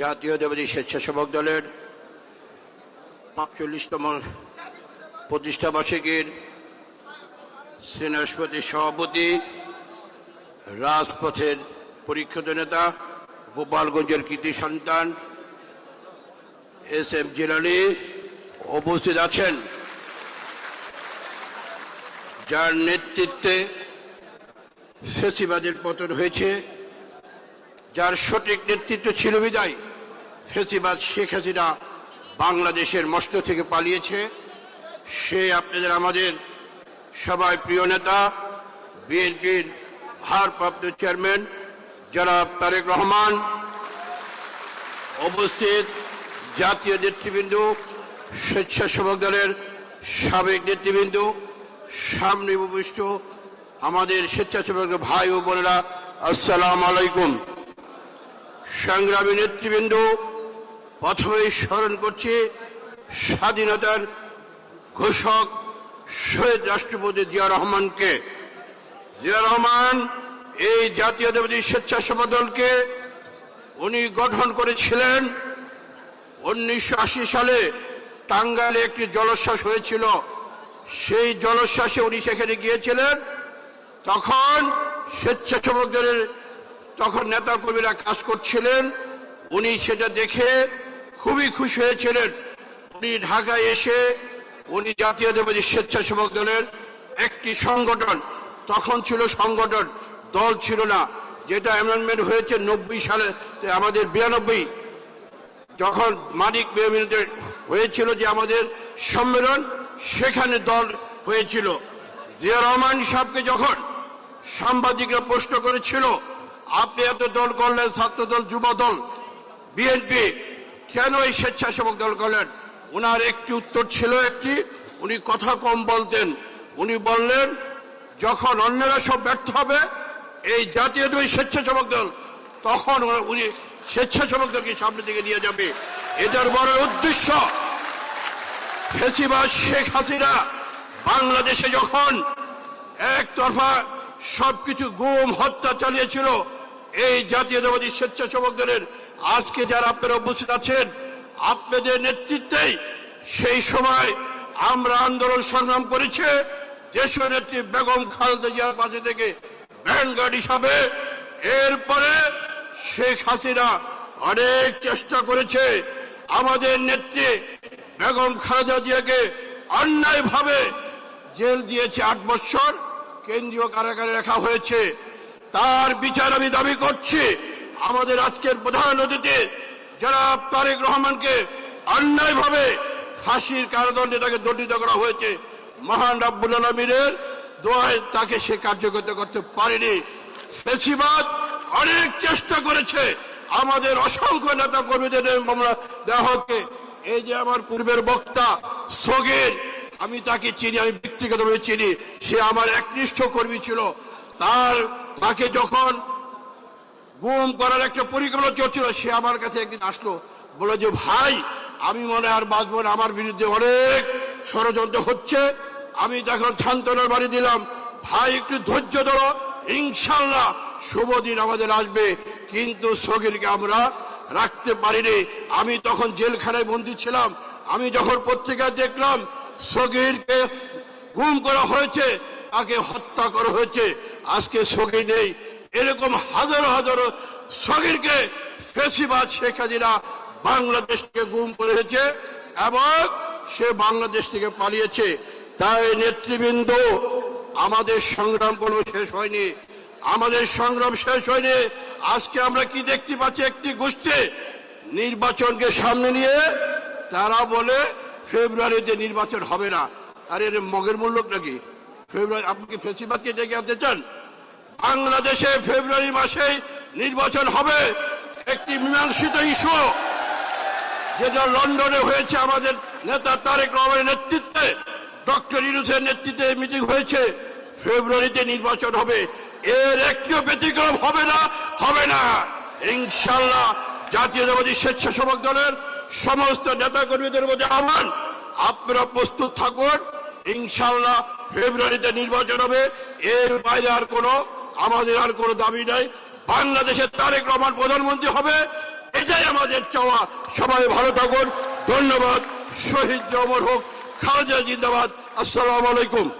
জাতীয়তাবাদী স্বেচ্ছাসেবক দলের পাঁচচল্লিশতম প্রতিষ্ঠাবার্ষিকীর সেনাসপতি সভাপতি, রাজপথের পরীক্ষিত নেতা, গোপালগঞ্জের কৃতি সন্তান, এস এম জিলানি উপস্থিত আছেন। যার নেতৃত্বে ফেসিবাদের পতন হয়েছে। যার সঠিক নেতৃত্ব ছিল বিদায়, ফেসিবাদ শেখ হাসিনা বাংলাদেশের মস্ত থেকে পালিয়েছে। সে আপনাদের আমাদের সবাই প্রিয় নেতা, বিএনপির ভারপ্রাপ্ত চেয়ারম্যান জনাব তারেক রহমান, উপস্থিত জাতীয় নেতৃবৃন্দ, স্বেচ্ছাসেবক দলের সাবেক নেতৃবৃন্দ, সামনে উপবিষ্ট আমাদের স্বেচ্ছাসেবক ভাই ও বোনেরা, আসসালাম আলাইকুম। সংগ্রামী নেতৃবৃন্দ, প্রথমেই স্মরণ করছি স্বাধীনতার ঘোষক শহীদ রাষ্ট্রপতি জিয়া রহমানকে। জিয়া রহমান এই জাতীয়তাবাদী স্বেচ্ছাসেবা দলকে উনি গঠন করেছিলেন। উনিশশো আশি সালে টাঙ্গাইলে একটি জলোচ্ছ্বাস হয়েছিল। সেই জলোচ্ছ্বাসে উনি সেখানে গিয়েছিলেন। তখন স্বেচ্ছাসেবক দলের তখন নেতা কর্মীরা কাজ করছিলেন। উনি সেটা দেখে খুবই খুশি হয়েছিলেন। উনি ঢাকায় এসে, উনি জাতীয়তাবাদী স্বেচ্ছাসেবক দলের একটি সংগঠন, তখন ছিল সংগঠন, দল ছিল না, যেটা অ্যামেন্ডমেন্ট হয়েছে নব্বই সালে আমাদের বিরানব্বই। যখন মানিক বিরোধীতে হয়েছিল যে আমাদের সম্মেলন, সেখানে দল হয়েছিল। জিয়া রহমান সাহেবকে যখন সাংবাদিকরা প্রশ্ন করেছিল আপনি এত দল করলেন ছাত্র দল যুব দল বিএনপি, কেন এই স্বেচ্ছাসেবক দল করলেন? ওনার একটি উত্তর ছিল একটি, উনি কথা কম বলতেন। উনি বললেন, যখন অন্যরা সব ব্যর্থ হবে, এই জাতীয় স্বেচ্ছাসেবক দল, তখন উনি স্বেচ্ছাসেবক দলকে সামনের দিকে নিয়ে যাবে। এটার বড় উদ্দেশ্য ফেসিবাদ শেখ হাসিনা বাংলাদেশে যখন একতরফা সবকিছু গুম হত্যা চালিয়েছিল এই জাতীয়তাবাদী স্বেচ্ছাসেবক দলের আজকে যারা আপনারা উপস্থিত আছেন, আপনাদের নেতৃত্বেই সেই সময় আমরা আন্দোলন সংগ্রাম করেছে। দেশীয় নেত্রী বেগম খালেদা জিয়ার পাশে থেকে ভ্যানগার্ড হিসাবে। এরপরে শেখ হাসিনা অনেক চেষ্টা করেছে। আমাদের নেত্রী বেগম খালেদা জিয়াকে অন্যায়ভাবে জেল দিয়েছে আট বছর। কেন্দ্রীয় কারাগারে রাখা হয়েছে। তার বিচার আমি দাবি করছি। আমাদের আজকের প্রধান অতিথি যারা তারেক রহমানকে অন্যায়ভাবে ফাঁসির কারাদণ্ডে তাকে দণ্ডিত করা হয়েছে। মহান রাব্বুল আলমীর দোয়ায় তাকে সে কার্যকর করতে পারেনি। ফেসিবাদ অনেক চেষ্টা করেছে। আমাদের অসংখ্য নেতা কর্মীদের মামলা দেওয়া হচ্ছে। এই যে আমার পূর্বের বক্তা সগের, আমি তাকে চিনি, আমি ব্যক্তিগতভাবে চিনি। সে আমার একনিষ্ঠ কর্মী ছিল। তার তাকে যখন গুম করার একটা পরিকল্পনা চলছিল, সে আমার কাছে একদিন আসলো বলে যে, ভাই, আমি মনে আর বাঁচবো না, আমার বিরুদ্ধে অনেক ষড়যন্ত্র হচ্ছে। আমি তখন সান্ত্বনার বাড়ি দিলাম। ভাই, একটু ধৈর্য ধরো, ইনশাল্লাহ শুভ দিন আমাদের আসবে। কিন্তু সগিরকে আমরা রাখতে পারিনি। আমি তখন জেলখানায় বন্দী ছিলাম। আমি যখন পত্রিকায় দেখলাম, সগিরকে গুম করা হয়েছে, তাকে হত্যা করা হয়েছে। আজকে সগির নেই। এরকম হাজারো হাজারো সগিরকে ফেসিবাদ শেখ হাসিনা বাংলাদেশ থেকে গুম করেছে এবং সে বাংলাদেশ থেকে পালিয়েছে। তাই নেতৃবৃন্দ, আমাদের সংগ্রাম কোনো শেষ হয়নি। আমাদের সংগ্রাম শেষ হয়নি। আজকে আমরা কি দেখতে পাচ্ছি একটি গোষ্ঠী নির্বাচনকে সামনে নিয়ে, তারা বলে ফেব্রুয়ারিতে নির্বাচন হবে না। আরে এর মগের মূল্য নাকি? ফেব্রুয়ারি, আপনি কি ফেসিবাদকে ডেকে আনতে চান? বাংলাদেশে ফেব্রুয়ারি মাসে নির্বাচন হবে। একটি মীমাংসিত ইস্যু। যেটা লন্ডনে হয়েছে, আমাদের নেতা তারেক রহমানের নেতৃত্বে, ডক্টর ইউনুসের নেতৃত্বে মিটিং হয়েছে। ফেব্রুয়ারিতে নির্বাচন হবে। এর একটিও ব্যতিক্রম হবে না হবে না। ইনশাল্লাহ জাতীয়তাবাদী স্বেচ্ছাসেবক দলের সমস্ত নেতা কর্মীদের মধ্যে আহ্বান আপনারা প্রস্তুত থাকুন। ইনশাল্লাহ ফেব্রুয়ারিতে নির্বাচন হবে, এর বাইরে আর কোনো, আমাদের আর কোনো দাবি নাই। বাংলাদেশের তারেক রহমান প্রধানমন্ত্রী হবে, এটাই আমাদের চাওয়া। সবাই ভালো থাকুন। ধন্যবাদ। শহীদ অমর হোক, খালেদা জিন্দাবাদ। আসসালাম আলাইকুম।